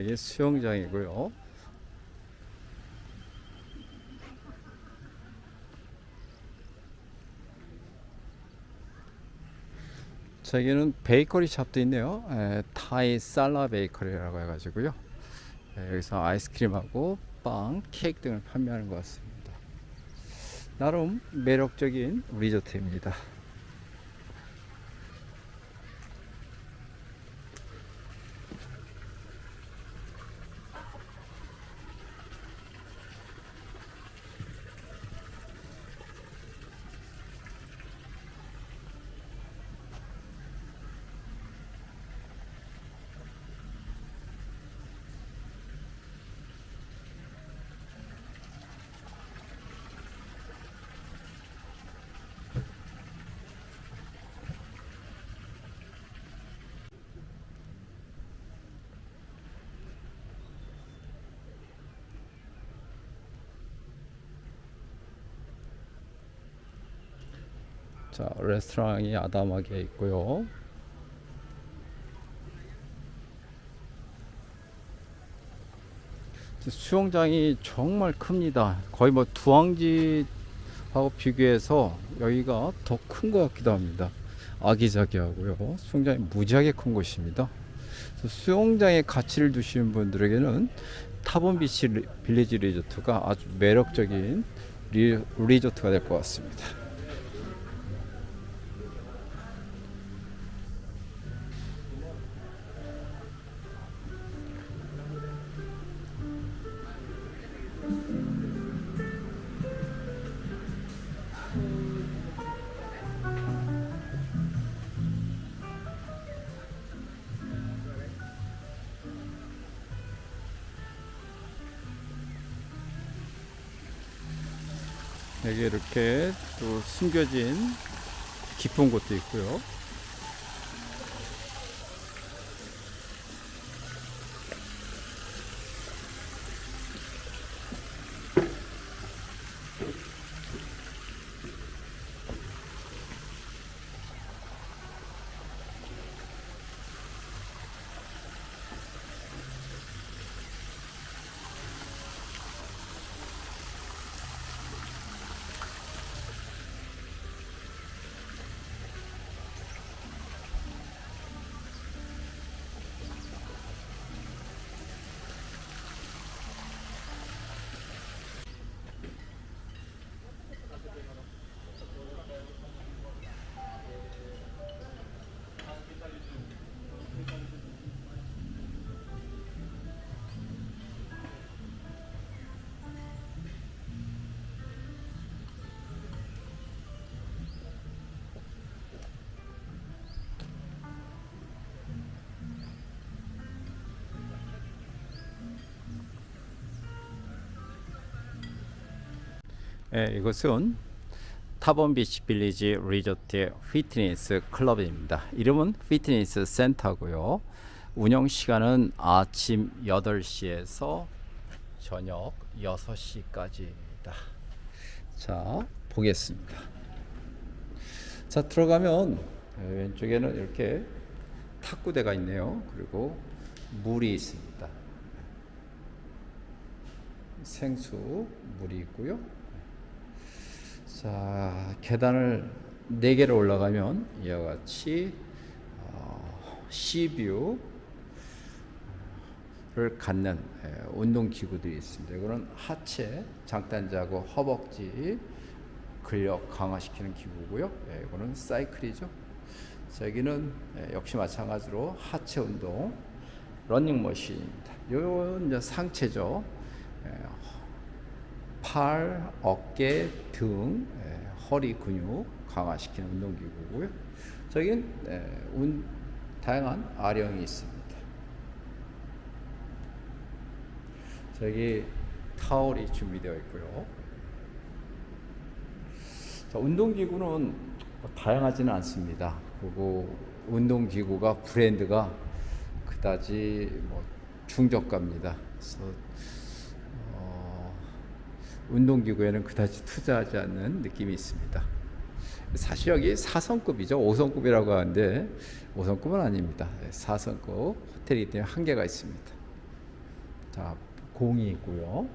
이게 수영장이고요. 저기는 베이커리 샵도 있네요. 에, 타이 살라 베이커리라고 해가지고요. 에, 여기서 아이스크림하고 빵, 케이크 등을 판매하는 것 같습니다. 나름 매력적인 리조트입니다. 자, 레스토랑이 아담하게 있고요. 수영장이 정말 큽니다. 거의 뭐 두왕지하고 비교해서 여기가 더 큰 것 같기도 합니다. 아기자기하고요. 수영장이 무지하게 큰 곳입니다. 수영장에 가치를 두시는 분들에게는 타본 비치 리- 빌리지 리조트가 아주 매력적인 리, 리조트가 될 것 같습니다. 여기 이렇게 또 숨겨진 깊은 곳도 있고요. 예, 이곳은 타본 비치 빌리지 리조트의 피트니스 클럽입니다. 이름은 피트니스 센터고요. 운영 시간은 아침 8시에서 저녁 6시까지입니다. 자, 보겠습니다. 자, 들어가면 예, 왼쪽에는 이렇게 탁구대가 있네요. 그리고 물이 있습니다. 생수 물이 있고요. 자, 계단을 4개를 올라가면 이와 같이 어, 시뷰를 갖는 예, 운동 기구들이 있습니다. 이거는 하체, 장단자고 허벅지 근력 강화시키는 기구고요. 예, 이거는 사이클이죠. 자, 여기는 예, 역시 마찬가지로 하체 운동 러닝머신입니다. 요건 이제 상체죠. 예, 팔, 어깨, 등, 예, 허리 근육 강화시키는 운동기구고요. 저기는 예, 운, 다양한 아령이 있습니다. 저기 타월이 준비되어 있고요. 자, 운동기구는 뭐 다양하지는 않습니다. 그리고 운동기구가 브랜드가 그다지 뭐 중저가입니다. 그래서 어, 운동기구에는 그다지 투자하지 않는 느낌이 있습니다. 사실 여기 4성급이죠. 5성급이라고 하는데 5성급은 아닙니다. 4성급 호텔이기 때문에 한계가 있습니다. 자, 공이 있고요.